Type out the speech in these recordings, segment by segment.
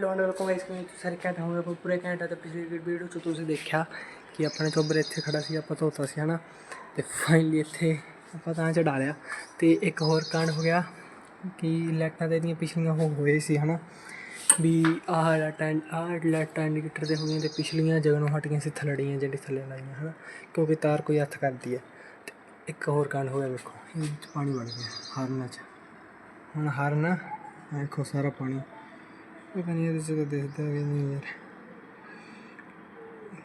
Loan welcome guys ਕਿਵੇਂ ਤੁਸੀਂ ਸਾਰੇ ਘੰਟਾ ਹੋਵੇ ਆਪਾਂ ਪੂਰੇ ਘੰਟਾ ਤੇ ਪਿਛਲੀ ਵੀਡੀਓ ਚ ਤੁਸੀਂ ਦੇਖਿਆ ਕਿ ਆਪਣੇ ਚੋਬਰ ਇੱਥੇ ਖੜਾ ਸੀ, ਆਪਾਂ ਧੋਤਾ ਸੀ, ਹਨਾ? ਤੇ ਫਾਈਨਲੀ ਇੱਥੇ ਆਪਾਂ ਤਾਂ ਚੜਾ ਲਿਆ। ਤੇ ਇੱਕ ਹੋਰ ਕਾਂਡ ਹੋ ਗਿਆ ਕਿ ਲਾਈਟਾਂ ਦੇ ਦੀਆਂ ਪਿਛਲੀਆਂ ਹੋ ਹੋਏ ਸੀ, ਹਨਾ? ਵੀ ਆਹ ਲਾਈਟਾਂ ਆਹ ਲਾਈਟਾਂ ਇੰਡੀਕੇਟਰ ਦੇ ਹੋ ਗਈਆਂ ਤੇ ਪਿਛਲੀਆਂ ਜਗ੍ਹਾ ਨੂੰ ਹਟ ਗਈਆਂ ਸੀ, ਥੱਲੜੀਆਂ ਜਿਹੜੀ ਥੱਲੇ ਲਾਈਆਂ, ਹਨਾ? ਕਿਉਂਕਿ ਤਾਰ ਕੋਈ ਹੱਥ ਕਰਦੀ ਹੈ। ਤੇ ਇੱਕ ਹੋਰ ਕਾਂਡ ਹੋ ਗਿਆ ਵੇਖੋ। ਇਹ ਵਿੱਚ ਪਾਣੀ ਵੜ ਗਿਆ, ਹਾਰਨਾਂ 'ਚ। ਹੁਣ ਹਰਨ, ਆਹ ਦੇਖੋ ਸਾਰਾ ਪਾਣੀ। ਪਤਾ ਨਹੀਂ ਇਹਦੇ 'ਚ ਤਾਂ ਦਿਖਦਾ ਵੀ ਨਹੀਂ ਯਾਰ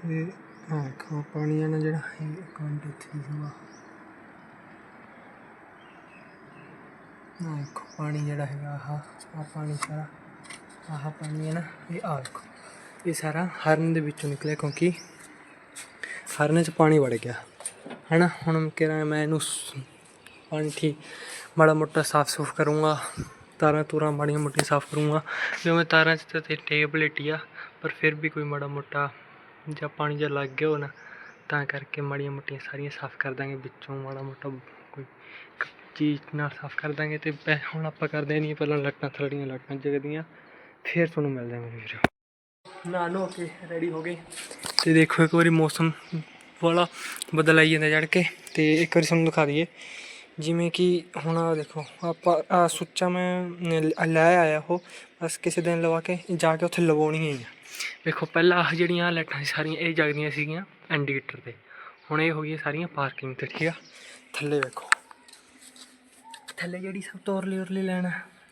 ਇਹ ਹਾਂ ਦੇਖੋ ਪਾਣੀ ਆ ਨਾ ਜਿਹੜਾ ਇਹ ਅਕਾਊਂਟ ਇੱਥੇ ਹੋਗਾ ਨਾ ਦੇਖੋ ਪਾਣੀ ਜਿਹੜਾ ਹੈਗਾ ਆਹ ਆਹ ਪਾਣੀ ਸਾਰਾ ਆਹ ਪਾਣੀ ਹੈ ਨਾ ਇਹ ਆ ਦੇਖੋ ਇਹ ਸਾਰਾ ਹਰਨ ਦੇ ਵਿੱਚੋਂ ਨਿਕਲਿਆ ਕਿਉਂਕਿ ਹਰਨ 'ਚ ਪਾਣੀ ਵੜ ਗਿਆ ਹੈਨਾ ਹੁਣ ਕਿਹਾ ਮੈਂ ਇਹਨੂੰ ਪਾਣੀ ਠੀਕ ਮਾੜਾ ਮੋਟਾ ਸਾਫ਼ ਸੁਫ ਕਰੂੰਗਾ ਤਾਰਾਂ ਤੂਰਾਂ ਮਾੜੀਆਂ ਮੋਟੀਆਂ ਸਾਫ਼ ਕਰੂੰਗਾ। ਜਿਵੇਂ ਤਾਰਾਂ 'ਚ ਤਾਂ ਤੇ ਟੇਬਲੇਟ ਆ ਪਰ ਫਿਰ ਵੀ ਕੋਈ ਮਾੜਾ ਮੋਟਾ ਜਾਂ ਪਾਣੀ ਜਾਂ ਲੱਗ ਗਿਆ ਹੋ ਨਾ ਤਾਂ ਕਰਕੇ ਮਾੜੀਆਂ ਮੋਟੀਆਂ ਸਾਰੀਆਂ ਸਾਫ਼ ਕਰ ਦਾਂਗੇ ਵਿੱਚੋਂ ਮਾੜਾ ਮੋਟਾ ਕੋਈ ਚੀਜ਼ ਨਾਲ ਸਾਫ਼ ਕਰ ਦਾਂਗੇ ਤੇ ਹੁਣ ਆਪਾਂ ਕਰਦੇ ਨਹੀਂ ਪਹਿਲਾਂ ਲੱਟਾਂ ਥੜੀਆਂ ਲੱਟਾਂ ਜਗਦੀਆਂ ਫਿਰ ਤੁਹਾਨੂੰ ਮਿਲਦੇ ਹਾਂ ਮੇਰੇ ਵੀਰੋ ਨਾ ਨੋ ਕੇ ਰੈਡੀ ਹੋ ਗਏ। ਤੇ ਦੇਖੋ ਇੱਕ ਵਾਰੀ ਮੌਸਮ ਵਾਲਾ ਬਦਲ ਆਈ ਜਾਂਦਾ ਚੜ ਕੇ ਤੇ ਇੱਕ ਵਾਰੀ ਤੁਹਾਨੂੰ ਦਿਖਾ ਦਈਏ। ਜਿਵੇਂ ਕਿ ਹੁਣ ਆ ਦੇਖੋ ਆਪਾਂ ਆ ਸੁੱਚਾ ਮੈਂ ਲ- ਆਇਆ ਉਹ ਬਸ ਕਿਸੇ ਦਿਨ ਲਵਾ ਕੇ ਜਾ ਕੇ ਉੱਥੇ ਲਵਾਉਣੀ ਹੀ ਵੇਖੋ ਪਹਿਲਾਂ ਆਹ ਜਿਹੜੀਆਂ ਲਾਈਟਾਂ ਸਾਰੀਆਂ ਇਹ ਜਗਦੀਆਂ ਸੀਗੀਆਂ ਇੰਡੀਕੇਟਰ ਤੇ। ਹੁਣ ਇਹ ਹੋ ਗਈਆਂ ਸਾਰੀਆਂ ਪਾਰਕਿੰਗ ਤੇ ਠੀਕ ਆ? ਥੱਲੇ ਵੇਖੋ। ਥੱਲੇ ਜਿਹੜੀ ਸਭ ਤੋਂ ਉਰਲੀ ਉਰਲੀ ਲੈਣ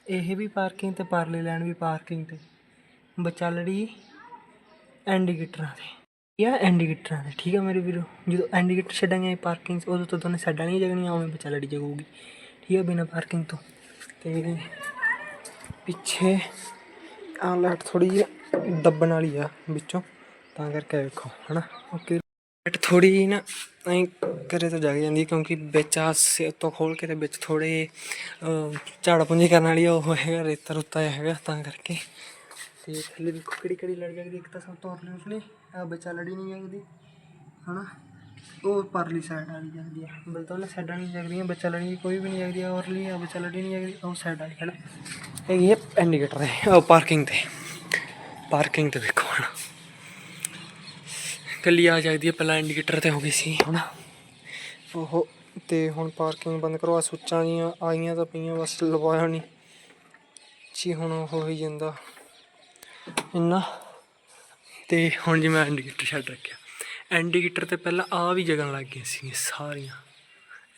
ਇਹ ਵੀ ਪਾਰਕਿੰਗ ਤੇ ਪਰਲੀ ਲੈਣ ਵੀ ਪਾਰਕਿੰਗ ਤੇ। ਬਚਾਲੜੀ ਇੰਡੀਕੇਟਰਾਂ ਤੇ। ਇਹ ਇੰਡੀਕੇਟਰਾਂ ਤੇ ਠੀਕ ਆ ਮੇਰੇ ਵੀਰੋ। ਜਦੋਂ ਇੰਡੀਕੇਟਰ ਛੱਡਾਂਗੇ ਪਾਰਕਿੰਗ ਉਦੋਂ ਤੋਂ ਦੋਨੇ ਸਾਈਡਾਂ ਨਹੀਂ ਜਗਣੀਆਂ ਉਵੇਂ ਬਚਾਲੜੀ ਜਾਊਗੀ। ਠੀਕ ਆ ਬਿਨਾ ਪਾਰਕਿੰਗ ਤੋਂ। ਤੇ ਪਿੱਛੇ ਆ ਲਾਈਟ ਥੋੜੀ ਜਿਹੀ ਦੱਬਣ ਵਾਲੀ ਆ ਵਿੱਚੋਂ ਤਾਂ ਕਰਕੇ ਵੇਖੋ ਹਨਾ? ਓਕੇ ਲਾਈਟ ਥੋੜੀ ਨਾ ਐਂ ਕਰੇ ਤਾਂ ਜਗ ਜਾਂਦੀ ਕਿਉਂਕਿ ਵਿੱਚ ਆ ਸੇ ਤੋਂ ਖੋਲ ਕੇ ਤੇ ਵਿੱਚ ਥੋੜੇ ਝਾੜਾ ਪੁੰਜੀ ਕਰਨ ਵਾਲੀ ਆ, ਉਹ ਹੈਗਾ ਰੇਤਾ ਰੁੱਤਾ ਹੈਗਾ ਤਾਂ ਕਰਕੇ। ਤੇ ਥੱਲੇ ਵੀ ਕਿਹੜੀ ਕਿਹੜੀ ਲੜ ਜਾਂਦੀ ਇੱਕ ਤਾਂ ਸਭ ਤੋਂ ਉਰਲੀ ਉਰਲੀ ਆ ਬੱਚਾ ਲੜੀ ਨਹੀਂ ਜਾਂਦੀ ਹਨਾ? ਉਹ ਪਰਲੀ ਸਾਈਡ ਵਾਲੀ ਜਾਂਦੀ ਆ। ਬਲ ਤਾਂ ਉਹਨਾਂ ਸਾਈਡਾਂ ਨਹੀਂ ਜਗਦੀਆਂ ਬੱਚਾ ਲੜੀ ਕੋਈ ਵੀ ਨਹੀਂ ਜਗਦੀ ਆ ਉਰਲੀ ਆ ਬੱਚਾ ਲੜੀ ਨਹੀਂ ਜਗਦੀ ਉਹ ਸਾਈਡ ਵਾਲੀ, ਹਨਾ? ਇਹ ਇਹ ਇੰਡੀਕੇਟਰ ਹੈ ਉਹ ਪਾਰਕਿੰਗ ਤੇ। ਪਾਰਕਿੰਗ ਤੇ ਵੇਖੋ ਹਣਾ। ਕੱਲੀ ਆ ਜਾਂਦੀ ਹੈ ਪਹਿਲਾਂ ਇੰਡੀਕੇਟਰ ਤੇ ਹੋ ਗਈ ਸੀ, ਹਨਾ? ਉਹ ਤੇ ਹੁਣ ਪਾਰਕਿੰਗ ਬੰਦ ਕਰਵਾ ਸੁੱਚਾਂ ਜੀਆਂ ਆਈਆਂ ਤਾਂ ਪਈਆਂ, ਬਸ ਲਵਾਇਆ ਨਹੀਂ। ਜੀ ਹੁਣ ਉਹ ਹੋ ਹੀ ਜਾਂਦਾ। ਇੰਨਾ। ਤੇ ਹੁਣ ਜੀ ਮੈਂ ਇੰਡੀਕੇਟਰ ਛੱਡ ਰੱਖਿਆ। ਇੰਡੀਕੇਟਰ ਤੇ ਪਹਿਲਾਂ ਆ ਵੀ ਜਗਣ ਲੱਗ ਗਈਆਂ ਸੀ ਸਾਰੀਆਂ।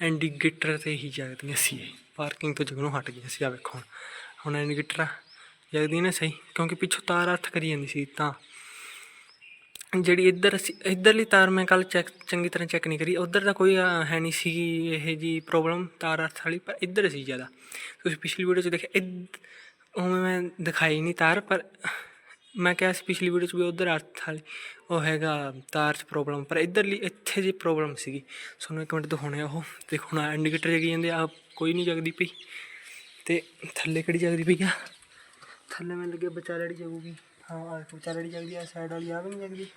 ਇੰਡੀਕੇਟਰ ਤੇ ਹੀ ਜਗਦੀਆਂ ਸੀ ਪਾਰਕਿੰਗ ਤੋਂ ਜਗਣੋਂ ਹਟ ਗਈਆਂ ਸੀ ਆ ਵੇਖੋ ਹੁਣ। ਹੁਣ ਇੰਡੀਕੇਟਰ ਜਗਦੀ ਨੇ ਸਹੀ, ਕਿਉਂਕਿ ਪਿੱਛੋਂ ਤਾਰ ਹੱਥ ਕਰੀ ਜਾਂਦੀ ਸੀ ਤਾਂ। ਜਿਹੜੀ ਇੱਧਰ ਅਸੀਂ ਇੱਧਰਲੀ ਤਾਰ ਮੈਂ ਕੱਲ ਚੈੱਕ, ਚੰਗੀ ਤਰ੍ਹਾਂ ਚੈੱਕ ਨਹੀਂ ਕਰੀ। ਉੱਧਰ ਤਾਂ ਕੋਈ ਹੈ ਨਹੀਂ ਸੀ ਇਹ ਜੀ ਪ੍ਰੋਬਲਮ ਤਾਰ ਅਰਥ ਵਾਲੀ, ਪਰ ਇੱਧਰ ਸੀ ਜ਼ਿਆਦਾ। ਤੁਸੀਂ ਪਿਛਲੀ ਵੀਡੀਓ 'ਚ ਦੇਖਿਆ, ਇੱਧ- ਉਵੇਂ ਮੈਂ ਦਿਖਾਈ ਨਹੀਂ ਤਾਰ, ਪਰ ਮੈਂ ਕਿਹਾ ਸੀ ਪਿਛਲੀ ਵੀਡੀਓ 'ਚ ਵੀ ਉੱਧਰ ਅਰਥ ਵਾਲੀ, ਉਹ ਹੈਗਾ ਤਾਰ 'ਚ ਪ੍ਰੋਬਲਮ ਪਰ ਇੱਧਰਲੀ ਇੱਥੇ ਜੀ ਪ੍ਰੋਬਲਮ ਸੀਗੀ। ਤੁਹਾਨੂੰ ਇੱਕ ਮਿੰਟ ਦਿਖਾਉਣੇ ਆ ਉਹ, ਦੇਖੋ ਨਾ ਇੰਡੀਕੇਟਰ ਜਗੀ ਜਾਂਦੇ ਆ ਕੋਈ ਨਹੀਂ ਜਗਦੀ ਪਈ। ਤੇ ਥੱਲੇ ਕਿਹੜੀ ਜਗਦੀ ਪਈ ਆ? ਥੱਲੇ ਮੈਨੂੰ ਲੱਗਿਆ ਵਿਚਾਲੜੀ ਜਗੂਗੀ। ਹਾਂ ਆ ਵਿਚਾਲੜੀ ਜਗਦੀ ਆ ਸਾਈਡ ਵਾਲੀ ਆ ਵੀ ਨਹੀਂ ਜਗਦੀ।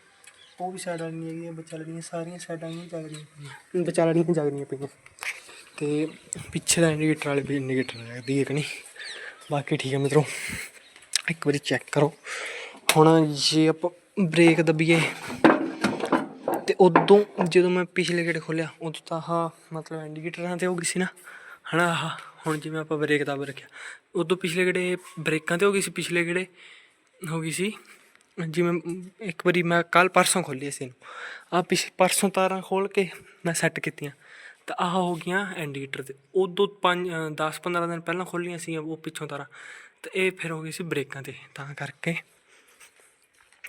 ਉਹ ਵੀ ਸਾਈਡ ਵਾਲੀ ਨਹੀਂ ਹੈਗੀ ਵਿਚਾਲੜੀਆਂ ਸਾਰੀਆਂ ਸਾਈਡਾਂ ਹੀ ਜਗਦੀਆਂ ਪਈਆਂ। ਵਿਚਾਲੜੀਆਂ ਜਗਦੀਆਂ ਪਈਆਂ। ਤੇ ਪਿੱਛੇ ਦਾ ਇੰਡੀਕੇਟਰ ਵਾਲੇ ਵੀ ਇੰਡੀਕੇਟਰ ਜਗਦੀ ਹੈ ਕਿ ਨਹੀਂ ਬਾਕੀ ਠੀਕ ਹੈ ਮਿੱਤਰੋ, ਇੱਕ ਵਾਰੀ ਚੈੱਕ ਕਰੋ। ਹੁਣ ਜੇ ਆਪਾਂ ਬ੍ਰੇਕ ਦਬੀਏ, ਤੇ ਉਦੋਂ ਜਦੋਂ ਮੈਂ ਪਿਛਲੇ ਗੇਟ ਖੋਲਿਆ ਉਦੋਂ ਤਾਂ ਆਹ ਮਤਲਬ ਇੰਡੀਕੇਟਰਾਂ ਤੇ ਹੋ ਗਈ ਸੀ ਨਾ, ਹਨਾ ਆਹ, ਹੁਣ ਜਿਵੇਂ ਆਪਾਂ ਬ੍ਰੇਕ ਦਬ ਰੱਖਿਆ, ਉਦੋਂ ਪਿਛਲੇ ਗੇੜੇ ਬ੍ਰੇਕਾਂ ਤੇ ਹੋ ਗਈ ਸੀ, ਪਿਛਲੇ ਗੇੜੇ ਹੋ ਗਈ ਸੀ, ਜਿਵੇਂ ਇੱਕ ਵਾਰੀ ਮੈਂ ਕੱਲ ਪਰਸੋਂ ਖੋਲੀ ਸੀ ਇਹਨੂੰ ਆ ਪਿਛ, ਪਰਸੋਂ ਤਾਰਾਂ ਖੋਲ ਕੇ ਮੈਂ ਸੈੱਟ ਕੀਤੀਆਂ, ਤਾਂ ਆਹ ਹੋ ਗਈਆਂ ਇੰਡੀਕੇਟਰ ਤੇ, ਉਦੋਂ 5 10 15 ਦਿਨ ਪਹਿਲਾਂ ਖੋਲੀਆਂ ਸੀ ਉਹ ਪਿੱਛੋਂ ਤਾਰਾਂ, ਤੇ ਇਹ ਫਿਰ ਹੋ ਗਈ ਸੀ ਬ੍ਰੇਕਾਂ ਤੇ, ਤਾਂ ਕਰਕੇ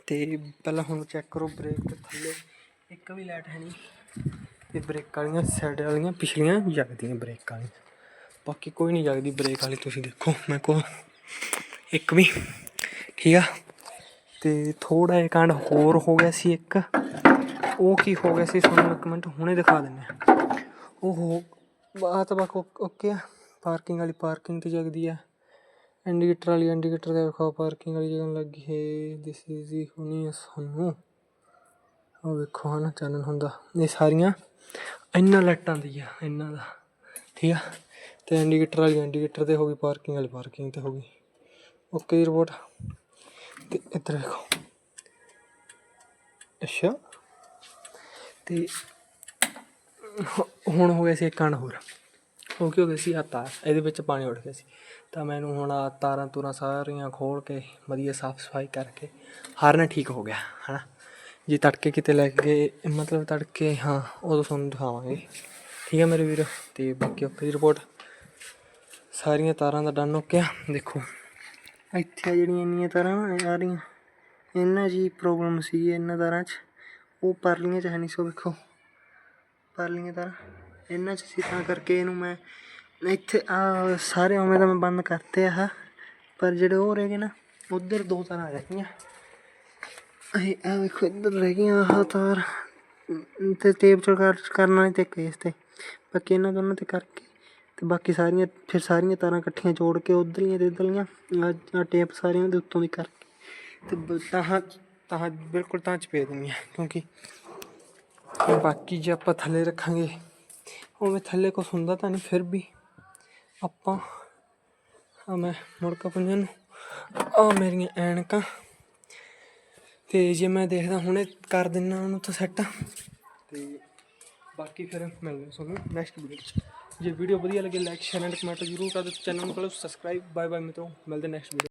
ਤੇ ਪਹਿਲਾਂ ਹੁਣ ਚੈੱਕ ਕਰੋ ਬ੍ਰੇਕ ਦੇ ਥੱਲੇ। ਇੱਕ ਵੀ ਲਾਈਟ ਹੈ ਨਹੀਂ। ਤੇ ਬ੍ਰੇਕ ਵਾਲੀਆਂ ਸਾਈਡ ਵਾਲੀਆਂ, ਪਿਛਲੀਆਂ ਜਗਦੀਆਂ ਬ੍ਰੇਕ ਵਾਲੀਆਂ। ਬਾਕੀ ਕੋਈ ਨਹੀਂ ਜਗਦੀ ਬ੍ਰੇਕ ਵਾਲੀ, ਤੁਸੀਂ ਦੇਖੋ ਮੈਂ ਕੋ ਇੱਕ ਵੀ, ਠੀਕ ਆ? ਤੇ ਥੋੜਾ ਜਿਹਾ ਕਾਂਡ ਹੋਰ ਹੋ ਗਿਆ ਸੀ ਇੱਕ। ਉਹ ਕੀ ਹੋ ਗਿਆ ਸੀ, ਤੁਹਾਨੂੰ ਇੱਕ ਮਿੰਟ ਹੁਣੇ ਦਿਖਾ ਦਿੰਨੇ ਆ ਉਹ ਹੋ ਬਾਤ ਬਾਕ ਓਕੇ ਆ। ਪਾਰਕਿੰਗ ਵਾਲੀ ਪਾਰਕਿੰਗ ਤੇ ਜਗਦੀ ਆ। ਇੰਡੀਕੇਟਰ ਵਾਲੀ ਇੰਡੀਕੇਟਰ ਤੇ ਵੇਖੋ ਪਾਰਕਿੰਗ ਵਾਲੀ ਜਗ੍ਹਾ ਲੱਗੀ ਹੈ। ਦਿਸ ਇਜ਼ ਹੀ ਸਾਨੂੰ ਉਹ ਵੇਖੋ ਹਨਾ, ਚਾਨਣ ਹੁੰਦਾ। ਇਹ ਸਾਰੀਆਂ ਇੰਨਾ ਲਾਈਟਾਂ ਦੀ ਆ, ਇਹਨਾਂ ਦਾ। ਠੀਕ ਆ? ਤੇ ਇੰਡੀਕੇਟਰ ਵਾਲੀ ਇੰਡੀਕੇਟਰ ਤੇ ਹੋ ਗਈ ਪਾਰਕਿੰਗ ਵਾਲੀ ਪਾਰਕਿੰਗ ਤੇ ਹੋ ਗਈ। ਓਕੇ ਰਿਪੋਰਟ ਤੇ ਇੱਧਰ ਦੇਖੋ ਅੱਛਾ। ਤੇ ਹੁਣ ਹੋ ਗਿਆ ਸੀ ਇੱਕ ਕੰਨ ਹੋਰ ਉਹ ਕੀ ਹੋ ਗਿਆ ਸੀ? ਆ ਤਾਰ, ਇਹਦੇ ਵਿੱਚ ਪਾਣੀ ਉੱਠ ਗਿਆ ਸੀ। ਤਾਂ ਮੈਨੂੰ ਹੁਣ ਆ ਤਾਰਾਂ ਤੂਰਾਂ ਸਾਰੀਆਂ ਖੋਲ ਕੇ ਵਧੀਆ ਸਾਫ਼ ਸਫ਼ਾਈ ਕਰਕੇ ਹਾਰਨਾ ਠੀਕ ਹੋ ਗਿਆ, ਹਨਾ? ਜੇ ਤੜਕੇ ਕਿਤੇ ਲੈ ਕੇ ਗਏ ਮਤਲਬ ਤੜਕੇ, ਹਾਂ, ਉਦੋਂ ਤੁਹਾਨੂੰ ਦਿਖਾਵਾਂਗੇ। ਠੀਕ ਹੈ ਮੇਰੇ ਵੀਰ? ਤੇ ਬਾਕੀ ਓਕੇ ਦੀ ਰਿਪੋਰਟ ਸਾਰੀਆਂ ਤਾਰਾਂ ਦਾ ਡਨ ਹੋ ਗਿਆ, ਦੇਖੋ। ਇੱਥੇ ਜਿਹੜੀਆਂ ਇੰਨੀਆਂ ਤਾਰਾਂ ਆ ਰਹੀਆਂ। ਇਹਨਾਂ ਜੀ ਪ੍ਰੋਬਲਮ ਸੀ ਇਹਨਾਂ ਤਾਰਾਂ 'ਚ। ਉਹ ਪਰਲੀਆਂ 'ਚ ਹੈ ਨਹੀਂ, ਸੋ ਵੇਖੋ। ਪਰਲੀਆਂ ਤਾਰਾਂ। ਇਹਨਾਂ 'ਚ ਸੀ ਤਾਂ ਕਰਕੇ ਇਹਨੂੰ ਮੈਂ ਇੱਥੇ ਆ ਸਾਰੇ ਉਵੇਂ ਤਾਂ ਮੈਂ ਬੰਦ ਕਰਤੇ ਆ ਪਰ ਜਿਹੜੇ ਉਹ ਰਹਿ ਗਏ ਨਾ ਉਧਰ ਦੋ ਤਾਰਾਂ ਰਹਿ ਗਈਆਂ। ਇਹ ਆ ਵੇਖੋ ਇੱਧਰ ਰਹਿ ਗਈਆਂ ਆਹ ਤਾਰ। ਅਮ, ਤੇ ਟੇਪ ਚੜ ਕਰਨਾ ਨਹੀਂ ਤੇ ਕੇਸ ਤੇ। ਬਾਕੀ ਇਹਨਾਂ ਦੋਨਾਂ ਤੇ ਕਰਕੇ ਤੇ ਬਾਕੀ ਸਾਰੀਆਂ ਫਿਰ ਸਾਰੀਆਂ ਤਾਰਾਂ ਇਕੱਠੀਆਂ ਜੋੜ ਕੇ ਉਧਰਲੀਆਂ ਤੇ ਇਧਰਲੀਆਂ ਆ ਟੇਪ ਸਾਰੀਆਂ ਦੇ ਉੱਤੋਂ ਦੀ ਕਰਕੇ। ਤੇ ਬ- ਤਾਂ ਬਿਲਕੁਲ ਤਾਂ ਚ ਪੇ ਦੇਣੀ ਹੈ ਕਿਉਂਕਿ ਬਾਕੀ ਜੇ ਆਪਾਂ ਥੱਲੇ ਰੱਖਾਂਗੇ ਉਵੇਂ ਥੱਲੇ ਕੁਛ ਹੁੰਦਾ ਤਾਂ ਨਹੀਂ, ਫਿਰ ਵੀ ਆਪਾਂ, ਆ ਮੈਂ ਮੁੜਕਾ ਪੰਜਾਂ ਨੂੰ, ਆ ਮੇਰੀਆਂ ਐਨਕਾਂ। ਤੇ ਜੇ ਮੈਂ ਦੇਖਦਾ ਹੁਣੇ ਕਰ ਦਿੰਨਾ ਉਹਨੂੰ ਤਾਂ ਸੈੱਟ ਤੇ ਬਾਕੀ ਫਿਰ ਮਿਲਦੇ ਹਾਂ ਤੁਹਾਨੂੰ ਨੈਕਸਟ ਵੀਡੀਓ 'ਚ ਜੇ ਵੀਡੀਓ ਵਧੀਆ ਲੱਗੇ ਲਾਈਕ ਸ਼ੇਅਰ ਐਂਡ ਕਮੈਂਟ ਜ਼ਰੂਰ ਕਰ ਦਿਓ। ਚੈਨਲ ਨੂੰ ਕਰੋ ਸਬਸਕ੍ਰਾਈਬ ਬਾਏ ਬਾਏ ਮਿੱਤਰੋ। ਮਿਲਦੇ ਨੈਕਸਟ ਵੀਡੀਓ